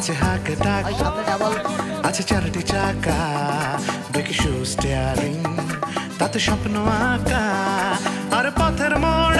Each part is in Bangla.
আছে হাক টাক আছে চারটি চাকা দেখি শু স্টিয়ারিং তাতে স্বপ্ন আঁকা আর পথের মোড়ে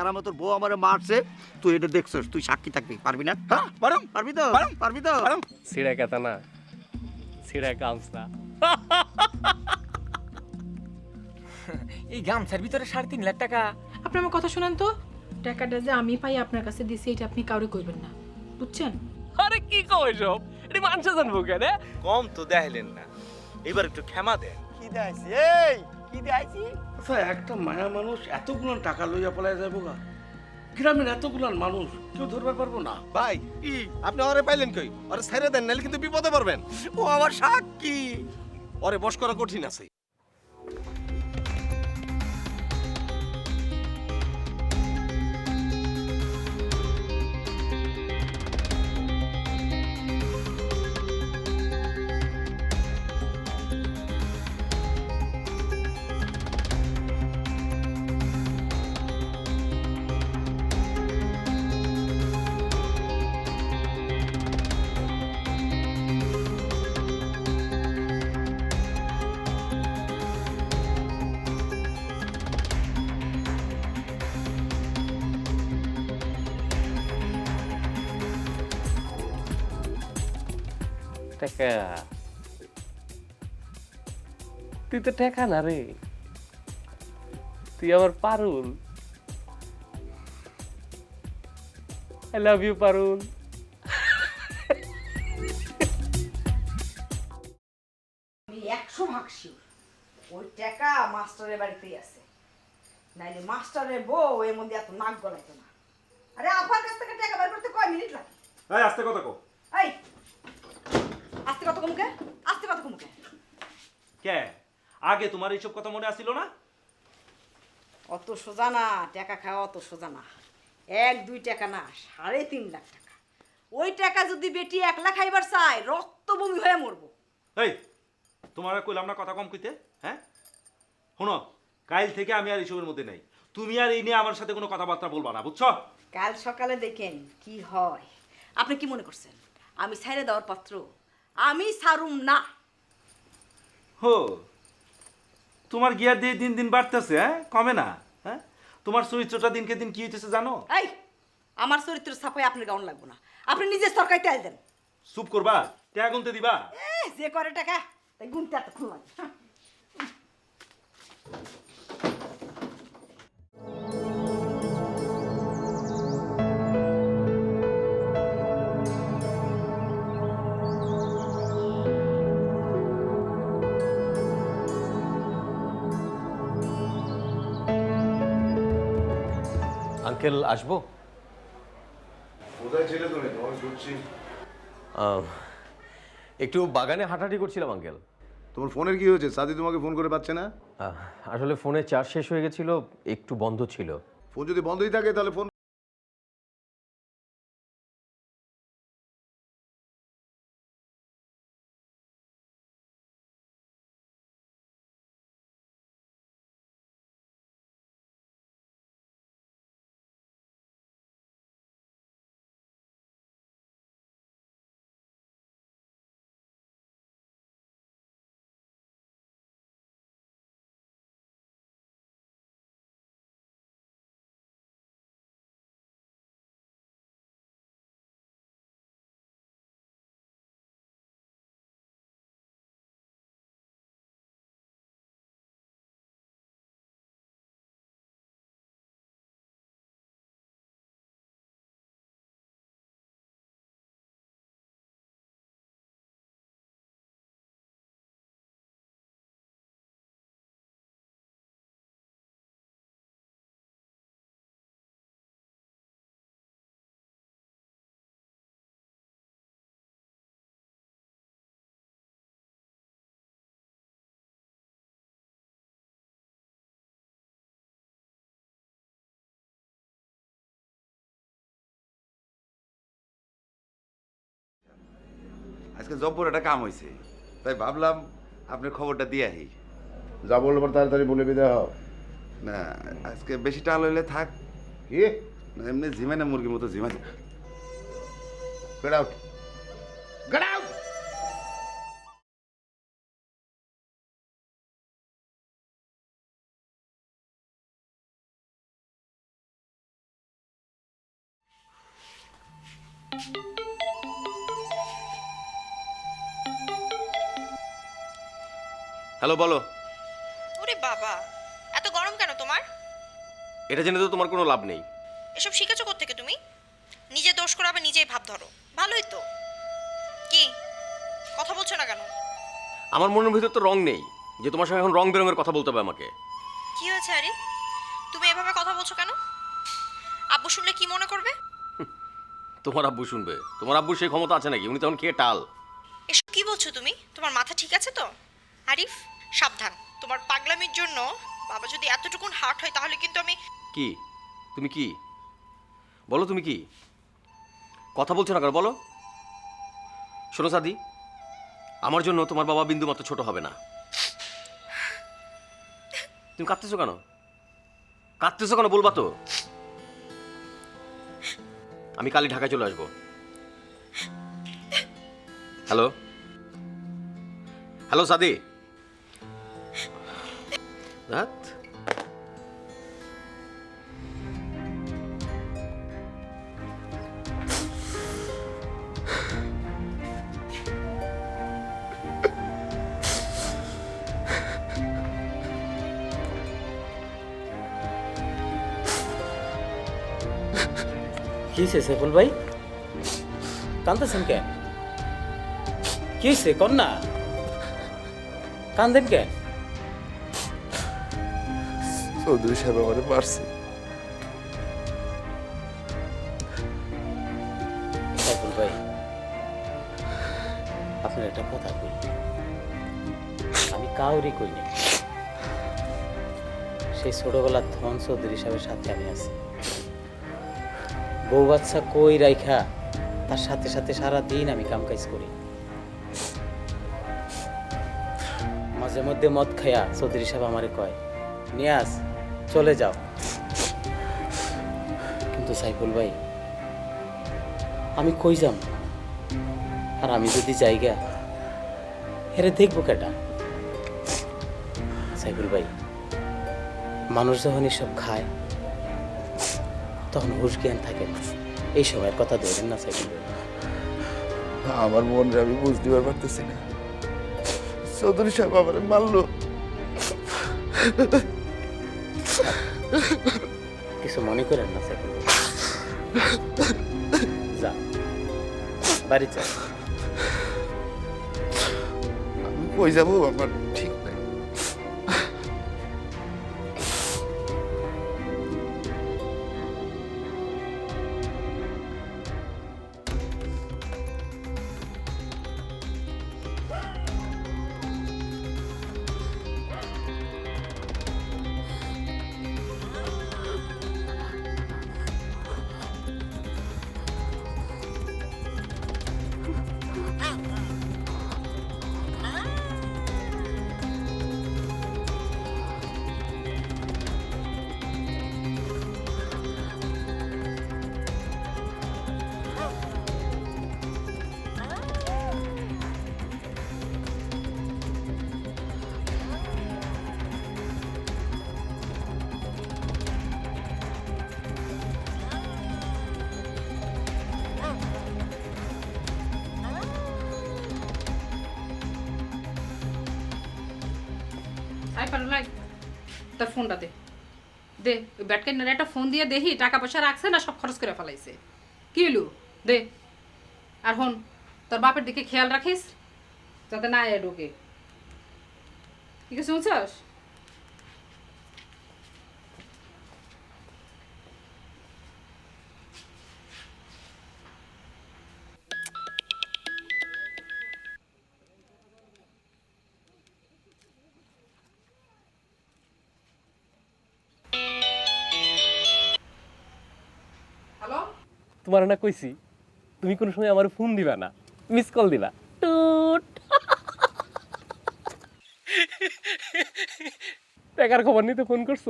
কেরামতের বউ আমারে মারছে তুই এটা দেখছস তুই সাক্ষী থাকবি পারবি না? হ্যাঁ পারম পারবি তো? পারবি তো? না গামছা। এই গামছার ভিতরে সাড়ে তিন লাখ টাকা। আপনি আমার কথা শুনেন তো? টাকাটা যে আমি পাই আপনার কাছে দিছি এটা আপনি কাউরে করবেন না। বুঝছেন? আরে কি এসব? এটা মানুষ জানব কেন? কম তো দেখাইলেন না। এবার একটু ক্ষমা দেন। কি দেখাইছি এই! কি দেয়ছি আচ্ছা একটা মায়া মানুষ এতগুলো টাকা লইয়া পলাই যাব গা। গ্রামের এতগুলো মানুষ কেউ ধরবার পারব না? ভাই ই আপনি ওরে পাইলেন কই? ওরে ছেড়ে দেন নাহলে কিন্তু বিপদে পড়বেন। ও আমার সাক্ষী। ওরে বস করা কঠিন আছে। টাকা তুই তো টেকা না রে তুই আমার Parul I love you Parul আমি একশো ভাগ ওই টাকা মাস্টারের বাড়িতেই আছে। নাইলে মাস্টারের বউ এর মধ্যে এত নাক গলাইতো না। আরে আপার কাছ থেকে টাকা বের করতে কয় মিনিট লাগে? এই আস্তে কথা কো এই কত কমুকে? আস্তে কত কমুকে। কে? আগে তোমার এইসব কথা মনে আসিল না? অত সোজা না টাকা খাওয়া অত সোজা না। এক দুই টাকা না সাড়ে তিন লাখ টাকা। ওই টাকা যদি বেটি একলা খাইবার চায় রক্ত বমি হয়ে মরবো। এই তোমার কইলাম না কথা কম কইতে হ্যাঁ? শোনো কাল থেকে আমি আর এইসবের মধ্যে নাই। তুমি আর এই নিয়ে আমার সাথে কোনো কথাবার্তা বলবা না বুঝছ? কাল সকালে দেখেন কি হয়। আপনি কি মনে করছেন? আমি ছাইড়ে দেওয়ার পাত্র। আমি সারুম না। হো তোমার গিয়ার দিয়ে দিন দিন বাড়তেছে হ্যাঁ? কমে না হ্যাঁ? তোমার চরিত্রটা দিনকে দিন কি হইতেছে জানো? এই আমার চরিত্র ছাপাই আপনার গাউন লাগবো না। আপনি নিজে সরকারি তেল দেন। চুপ করবা ট্যাগ গুনতে দিবা। এ, যে করে টাকা তাই গুনতে এতক্ষণ লাগে। আঙ্কেল আসব? কোথায় ছিলে তুমি? তোমার ঘুরছি একটু বাগানে হাঁটাহাঁটি করছিলাম আঙ্কেল। তোমার ফোনের কি হয়েছে? সাদি তোমাকে ফোন করে পাচ্ছে না? আসলে ফোনে চার্জ শেষ হয়ে গেছিল একটু বন্ধ ছিল। ফোন যদি বন্ধই থাকে তাহলে ফোন আজকে জব্বর একটা কাম হয়েছে তাই ভাবলাম আপনি খবরটা দিয়ে আহি। যা বলব তাড়াতাড়ি বলে বিদায় হও। না আজকে বেশি টাল হইলে থাক। কি? এমনি ঝিমাই না মুরগির মতো ঝিমাই গেট হ্যালো বলো। ওরে বাবা এত গরম কেন তোমার? এটা জেনে তো তোমার কোনো লাভ নেই। এসব শিখেছো থেকে তুমি? নিজে দোষ করে আবার নিজেই ভাব ধরো। ভালোই তো। কি? কথা বলছো না কেন? আমার মনের ভিতর তো রং নেই যে তোমার সঙ্গে এখন রং বেরঙের কথা বলতে হবে আমাকে। কি হয়েছে আরে? তুমি এভাবে কথা বলছো কেন? আব্বু শুনলে কি মনে করবে? তোমার আব্বু শুনবে। তোমার আব্বু সেই ক্ষমতা আছে নাকি? উনি তখন খেয়ে টাল? এসব কি বলছো তুমি? তোমার মাথা ঠিক আছে তো? আরিফ, সাবধান। তোমার পাগলামির জন্য বাবা যদি এতটুকুন হার্ট হয়, তাহলে কিন্তু আমি কি? তুমি কি? বলো তুমি কি? কথা বলছো না কেন? বলো। শোনো সাদি, আমার জন্য তোমার বাবা বিন্দু মাত্র ছোট হবে না। তুমি কাঁদতেছো কেন? কাঁদতেছো কেন বলবা তো? আমি কালই ঢাকায় চলে আসব। হ্যালো? হ্যালো সাদি? ধ্যাৎ। কি হয়েছে সেফুল ভাই কান্দাছেন কেন কি হয়েছে কন্যা কান্দেন কেন চৌধুরী সাহেব মারছে। আপনার একটা কথা কই। আমি কাউরি কই নাই। সেই ছোটবেলার ধন চৌধুরী সাহেবের সাথে আমি আছি। বউ বাচ্চা কই রাইখা, তার সাথে সাথে সারা দিন আমি কাম কাজ করি। মাঝে মধ্যে মদ খায়া চৌধুরী সাহেব আমারে কয় নিয়াস চলে যাও। কিন্তু সাইফুল ভাই, আমি কই যাম? আর আমি যদি জায়গা হেরে দেখব কেটা? সাইফুল ভাই, মানুষ যখন এসব খায়, তখন হুশ জ্ঞান থাকে না। এই সময়ের কথা ধরেন না সাইফুল ভাই। আমার মনে আমি বুঝতে পারতেছি না। চৌধুরী সাহেব আমারে মারলো। কিছু মনে করেন না স্যার। যা বাড়ি চল। আমি কই যাব? আমার ঠিক নাই আই পারো লাই তোর ফোনটা দে। দে, ওই ব্যাটকেনারে একটা ফোন দিয়ে দেখি, টাকা পয়সা রাখছে না, সব খরচ করে ফেলাইছে। কি হইলু? দে। আর হন, তোর বাপের দিকে খেয়াল রাখিস, যাতে না এ ঢোকে। ঠিক আছে শুনছস? তোমার না কইছি তুমি কোনো সময় আমার ফোন দিবা না মিস কল দিবা। টুট। টাকার খবর নিতে ফোন করছ?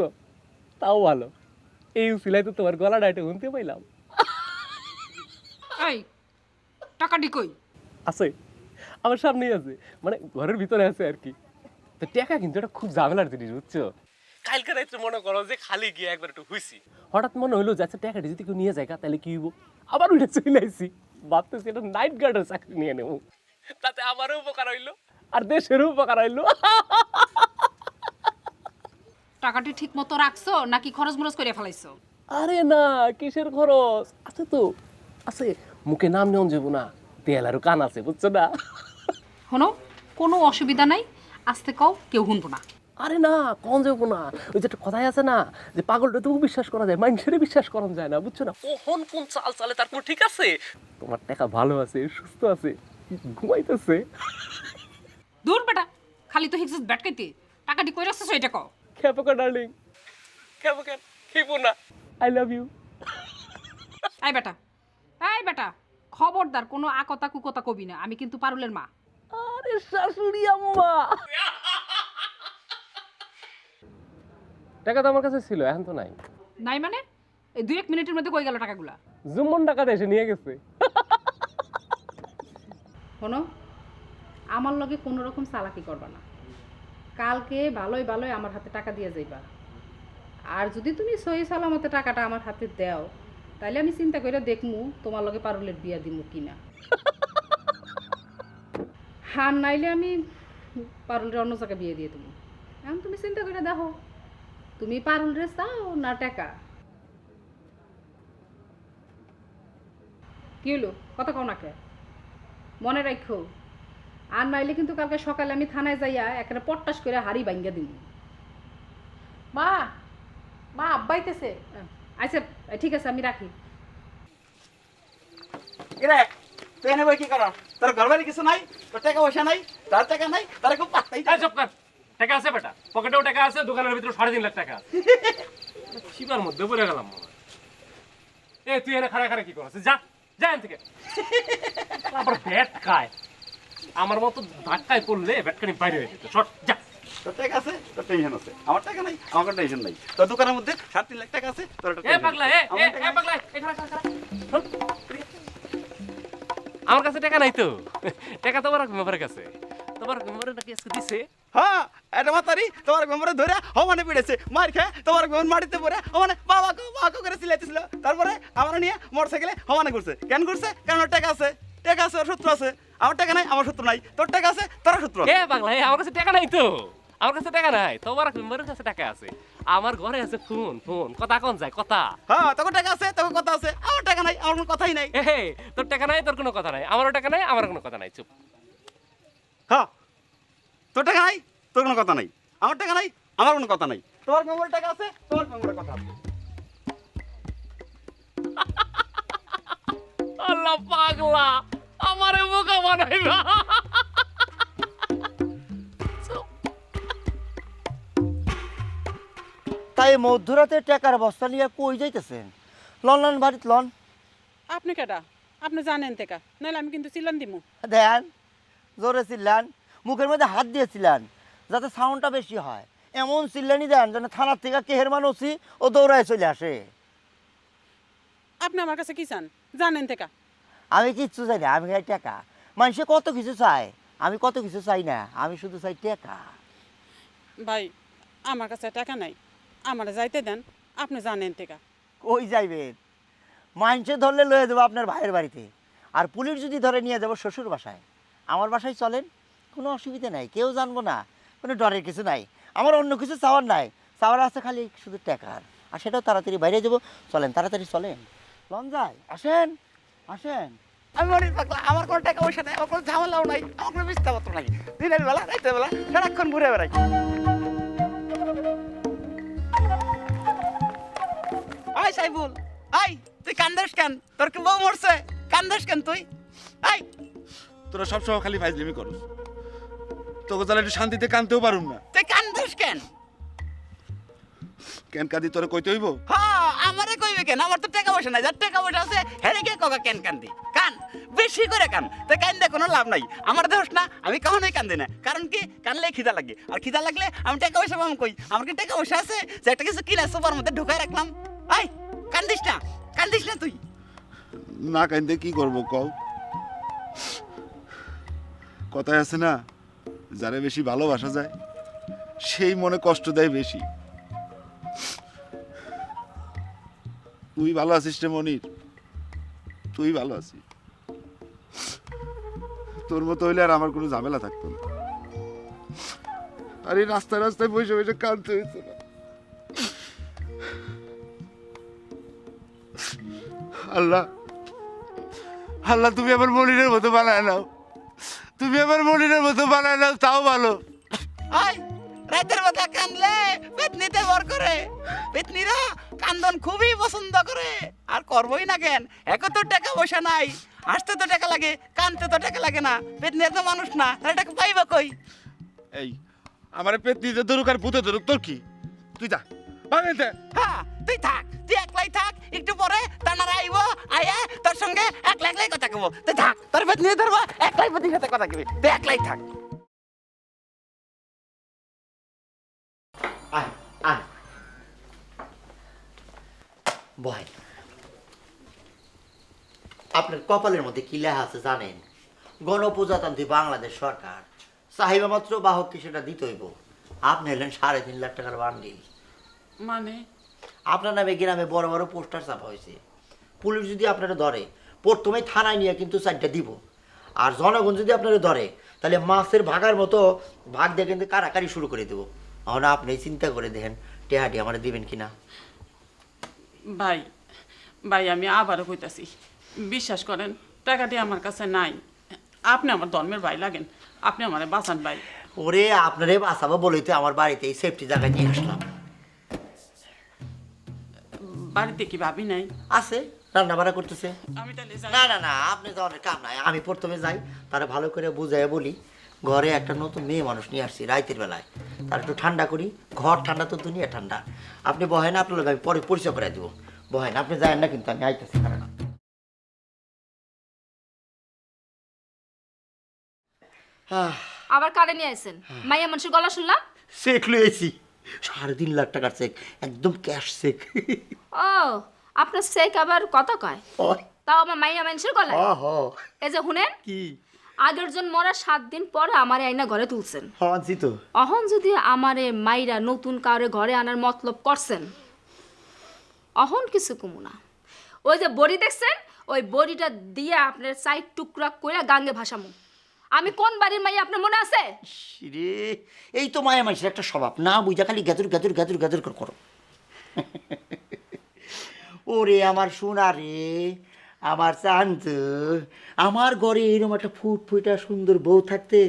তাও ভালো। এই উসিলাই তো তোমার গলা ডাইটে শুনতে পাইলাম। এই টাকাটি কই? আছে। আমার সামনেই আছে। মানে ঘরের ভিতরে আছে আর কি। তো টাকা কিন্তু এটা খুব ঝামেলার জিনিস বুঝছ? কালকে রাত্রে মনে করো যে খালি গিয়ে একবার একটু হইছি হঠাৎ মনে হইল যে আচ্ছা টাকাটা যদি কেউ নিয়ে যায় তাহলে কি হইব? আবার উঠে চলে আইছি। ভাবতেছি এটা নাইট গার্ডের চাকরি নিয়ে নেব। তাতে আমারও উপকার হইল। আর দেশেরও উপকার হইল। টাকাটি ঠিক মতো রাখছো নাকি খরচ মরচ করে ফেলাইছো? আরে না কিসের খরচ? আছে তো। আছে মুখে নাম নেওয়া যাব না। দেয়ালারও কান আছে বুঝছ না? শোনো কোনো অসুবিধা নাই। আসতে কও কেউ শুনব না। আরে না কন যাব না ওই যে একটা কথাই আছে না যে পাগলটা তো বিশ্বাস করা যায় মানুষের বিশ্বাস করা যায় না বুঝছ না? কখন কোন চাল চালে তারপর ঠিক আছে? তোমার টাকা ভালো আছে সুস্থ আছে ঘুমাইতেছে। দূর বেটা খালি তো হিকসিস ব্যাটকাইতে টাকাটি কই রাখছো এটা কও? খেপকা ডার্লিং। খেপকা খেপো না। আই লাভ ইউ আই বেটা এই বেটা খবরদার কোনো আকতা কুকতা কবি না আমি কিন্তু পারুলের মা। আরে শাশুড়ি আম্মা। টাকা তো আমার কাছে ছিল এখন তো নাই। নাই মানে? এই দুই এক মিনিটের মধ্যে কই গেল টাকাগুলা? জুম্মন টাকা এসে নিয়ে গেছে। শোনো আমার লগে কোনো রকম চালাকি করবা না। কালকে ভালোই ভালোই আমার হাতে টাকা দিয়ে যাইবা। আর যদি তুমি সহি সালামতে টাকাটা আমার হাতে দাও তাহলে আমি চিন্তা করে দেখমু তোমার লগে পারুলের বিয়া দিমু কিনা। হার নাইলে আমি পারুলের অন্য জায়গায় বিয়ে দিয়ে দেবো এখন তুমি চিন্তা করে দেখো। তুমি পারুল রে চাও না টাকা? কি হলো কথা কও না কে? মনে রাখো আর নাইলে কিন্তু কালকে সকালে আমি থানায় যাইয়া একটা পট্টাস করে হাড়ি ভাঙ্গা দিব মা মা আব্বাইতেছে আচ্ছা ঠিক আছে আমি রাখি। কিরে তুই এনে বই কি কর তোর ঘর বাড়ি কিছু নাই? তোর টাকা পয়সা নাই? তার টাকা নাই? তার খুব পাত্তাই চুপ কর। টাকা আছে বেটা? পকেটেও টাকা আছে দোকানের ভিতরে সাড়ে তিন লাখ টাকা আছে। শিবার মধ্যে পড়ে গেলাম এ তুই এনে খাড়া খাড়া কি করছিস যা যা এখান থেকে। আবার ব্যাট খায়। আমার মতো ধাক্কায় পড়লে ব্যাটখানি বাইরে হয়ে যেত। শর্ট যা। তোর টাকা আছে তোর টেনশন আছে। আমার টাকা নাই আমার কোনো টেনশন নাই। তোর দোকানের মধ্যে সাড়ে তিন লাখ টাকা আছে তোর একটা পাগলা এ আমার এ টাকা এ নাই। পাগলা এ খাড়া খাড়া খাড়া। শোন, এদিকে। আমার কাছে টাকা নাই তো। টাকা তোমার মেম্বারের কাছে। তোমার মেম্বারে নাকি আজকে দিছে? হ্যাঁ এটা মাতারি তোমার মেম্বারে ধরে হমানে পিড়েছে মার খেয়ে তোমার মেম্বার মাটিতে পড়ে হমানে বাবাকে বাবাকে করে সিলাইতেছিল তারপরে আমার নিয়ে মোটরসাইকেলে হমানে ঘুরছে। কেন ঘুরছে? কারণ টাকা আছে? টাকা আছে ওর শত্রু আছে। আমার টাকা নাই আমার শত্রু নাই। তোর টাকা আছে তোর শত্রু এ পাগলা আমার কাছে টাকা নাই তো। আমার কাছে টাকা নাই তোমার মেম্বারের কাছে টাকা আছে। আমার ঘরে আছে ফোন ফোন। কথা কোন যায়? কথা। হ্যাঁ তোর টাকা আছে তোর কথা আছে আমার টাকা নাই আমার কোনো কথাই নাই। তোর টাকা নাই তোর কোনো কথা নাই। আমারও টাকা নাই আমার কোনো কথা নাই চুপ। হ্যাঁ তোর টাকা নাই তোর কোনো কথা নাই। আমার টাকা নাই আমার কোনো কথা নাই। তোমার মেম্বারের টাকা আছে তোমার মেম্বারের কথা আছে। আল্লাহ পাগলা আমারে বোকা বানাইবা। তাই মধ্যরাতে টাকার বস্তা নিয়ে কই যাইতেছেন? লন লন বাড়িত লন। আপনি কেডা? আপনি জানেন তেকা নাহলে আমি কিন্তু চিল্লান দিমু। দেন জোরে চিল্লান। মুখের মধ্যে হাত দিয়েছিলেন যাতে সাউন্ডটা বেশি হয়। এমন চিল্লানি দেন যেন থানার থেকে কেহের মানুষই ও দৌড়ায় চলে আসে। আপনি আমার কাছে কি চান? জানেন তেকা আমি কিচ্ছু চাই না আমি চাই টাকা। মানুষে কত কিছু চায় আমি কত কিছু চাই না আমি শুধু চাই টাকা। ভাই আমার কাছে টাকা নাই। আমার যাইতে দেন আপনি জানেন তেকা কই যাইবেন? মানুষে ধরলে লয়ে দেবো আপনার ভাইয়ের বাড়িতে। আর পুলিশ যদি ধরে নিয়ে যাব শ্বশুর বাসায়। আমার বাসায় চলেন। কোনো অসুবিধা নাই কেউ জানব না কোনো ডরের কিছু নাই। আমার অন্য কিছু চাওয়ার নাই চাওয়ার আছে খালি শুধু টাকার আর সেটাও তাড়াতাড়ি বাইরে যাব। চলেন তাড়াতাড়ি চলেন। লন যায় আসেন আসেন। আমি পাগলা আমার কোনো টাকা পয়সা নাই আমার কোনো ঝামেলাও নাই আমার কোনো নাই। দিনের বেলা রাতের বেলা সারাক্ষণ ঘুরে বেড়াই। আই সাইবুল আই তুই কান্দাস কেন? তোর কি বউ মরছে? কান্দাস কেন তুই? আই তোরা সবসময় খালি ফাইজলিমি করো তোকে তাহলে একটু শান্তিতে কানতেও পারুম না। তুই কান্দাস কেন? কেন কাদি তোরা কইতে হইব? হ্যাঁ আমারে কইবে কেন? আমার তো টাকা পয়সা নাই যার টাকা পয়সা আছে হেরে কে কেন কান্দি কান বেশি করে কান। তো কান্দে কোনো লাভ নাই। আমার দেহস না আমি কখনোই কান্দি না। কারণ কি? কানলে খিদা লাগে। আর খিদা লাগলে আমি টাকা পয়সা পাবো কই? আমার কি টাকা পয়সা আছে? যে একটা কিছু কিনা সোফার মধ্যে ঢুকাই রাখলাম। আই কান্দিস না কান্দিস না তুই। না কান্দে কি করব কও? কথায় আছে না যারে বেশি ভালোবাসা যায়, সেই মনে কষ্ট দেয় বেশি। তুই ভালো আছিস রে মনির? তুই ভালো আছিস। তোর মতো হইলে আর আমার কোনো ঝামেলা থাকতো না। আর এই রাস্তায় রাস্তায় বসে বসে কাঁদতে হয়েছে না। আল্লাহ আল্লাহ, তুমি আমার মনিরের মতো বানায় নাও। তুমি আমার মনিরের মতো নাও তাও ভালো। আই রাতের বেলা কানলে পেতনিতে ভর করে। পেতনিরা কান্দন খুবই পছন্দ করে। আর করবই না কেন এক তো টাকা পয়সা নাই। আসতে তো টাকা লাগে কানতে তো টাকা লাগে না। পেতনি তো মানুষ না তাহলে টাকা পাইবা কই? এই আমার পেতনিতে ধরুক আর ভূতে ধরুক তোর কি? তুই যা ভাঙে হ্যাঁ একলা একলাই কথা কব তুই থাক তোর পেতনি ধরবো। একলাই পেতনির সাথে কথা কবি। তুই একলাই থাক। আয় আয়। বয় আপনার কপালের মধ্যে কি লেখা আছে জানেন? গণপ্রজাতন্ত্রী বাংলাদেশ সরকার। চাহিদা মাত্র বাহককে সেটা দিতে হইব? আপনি হলেন সাড়ে তিন লাখ টাকার বান্ডিল। মানে? আপনার নামে গ্রামে বড় বড় পোস্টার ছাপা হয়েছে। পুলিশ যদি আপনারা ধরে প্রথমে থানায় নিয়ে কিন্তু চারটা দিব। আর জনগণ যদি আপনারা ধরে তাহলে মাছের ভাগার মতো ভাগ দিয়ে কিন্তু কারাকারি শুরু করে দেবো। এখন আপনি চিন্তা করে দেখেন টেহাটি আমার দিবেন কি না ভাই ভাই আমি আবারও কইতাছি বিশ্বাস করেন টাকাটি আমার কাছে নাই। আপনি আমার ধর্মের ভাই লাগেন আপনি আমার বাঁচান ভাই। ওরে আপনারে বাঁচাবো বলেই তো আমার বাড়িতে এই সেফটি জায়গায় নিয়ে আসলাম। বাড়িতে কি ভাবি নাই? আছে। রান্না বাড়া করতেছে। আমি তাহলে যাই। না না না আপনি তো অনেক কাম নাই। আমি প্রথমে যাই তারা ভালো করে বুঝাই বলি ঘরে একটা নতুন মেয়ে মানুষ নিয়ে আসছি রাইতের বেলায়। তার একটু ঠান্ডা করি ঘর ঠান্ডা তো দুনিয়া ঠান্ডা। আপনি বহেন আপনার আমি পরে পরিচয় করে দেবো। বহেন আপনি যায়েন না কিন্তু আমি আইতেছি কারণ আবার কারে নিয়ে আসেন মাইয়া মানুষের গলা শুনলাম। চেক লুয়েছি সাড়ে তিন লাখ টাকার চেক একদম ক্যাশ চেক। ও আপনার শেখ আবার কত কয়? তাও আমার মাইয়া মানুষের গলায়? এই যে শুনেন কি? আগের জন মরা সাত দিন পরে আমার আইনা ঘরে তুলছেন। অহন যদি আমারে মাইরা নতুন কাউরে ঘরে আনার মতলব করছেন অহন কিছু কমু না। ওই যে বড়ি দেখছেন ওই বড়িটা দিয়ে আপনার সাইড টুকরা কইরা গাঙ্গে ভাসামু। আমি কোন বাড়ির মাইয়া আপনার মনে আছে? রে এই তো মায়া মানুষের একটা স্বভাব। না বুঝা খালি গ্যাদুর গ্যাদুর গ্যাদুর করে করো। ওরে আমার সোনা রে আমার চান্ত আমার ঘরে এরকম একটা ফুট ফুটা সুন্দর বউ থাকতে।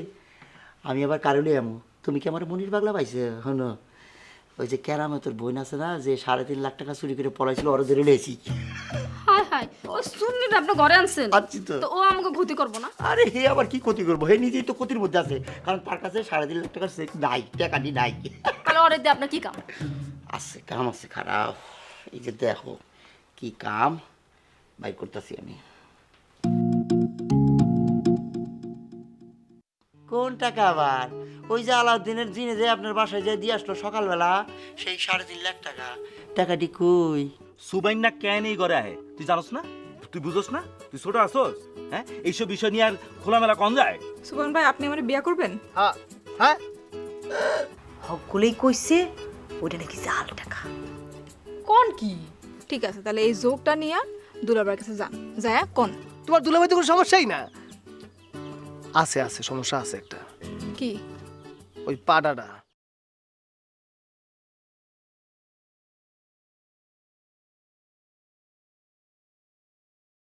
আমি আবার কারণে এমন। তুমি কি আমার মনির পাগলা পাইছে? হন ওই যে ক্যারামে তোর বোন আছে না যে সাড়ে তিন লাখ টাকা চুরি করে পড়াইছিল ওরা ধরে লেছি হায় হায় সুন্নিটা আপনি ঘরে আনছেন। আনছি তো। তো ও আমাকে ক্ষতি করব না? আরে হে আবার কি ক্ষতি করব? হে নিজেই তো ক্ষতির মধ্যে আছে। কারণ তার কাছে সাড়ে তিন লাখ টাকার চেক নাই টাকাটি নাই। তাহলে ওরে দিয়ে আপনার কি কাম? আছে কাম আছে খারাপ। এই যে দেখো। কি কাম? বাই করতেছি আমি। কোন টাকা আবার ওই যে আলাউদ্দিনের দিনে যে আপনার বাসায় যে দিয়ে আসলো সকালবেলা সেই সাড়ে তিন লাখ টাকা। টাকাটি কই? সুবাইন না কেন এই ঘরে আহে? তুই জানোস না? তুই বুঝোস না? তুই ছোট আসোস হ্যাঁ? এইসব বিষয় নিয়ে আর খোলামেলা কন যায়? সুবন ভাই আপনি আমার বিয়া করবেন? হ্যাঁ। হ্যাঁ? সকলেই কইছে ওইটা নাকি জাল টাকা। কোন কি? ঠিক আছে তাহলে এই জোকটা নিয়ে দুলাবার কাছে যান যায় কোন? তোমার দুলাভাই তো কোনো সমস্যাই না? আছে আছে সমস্যা আছে একটা। কি? ওই পাডাটা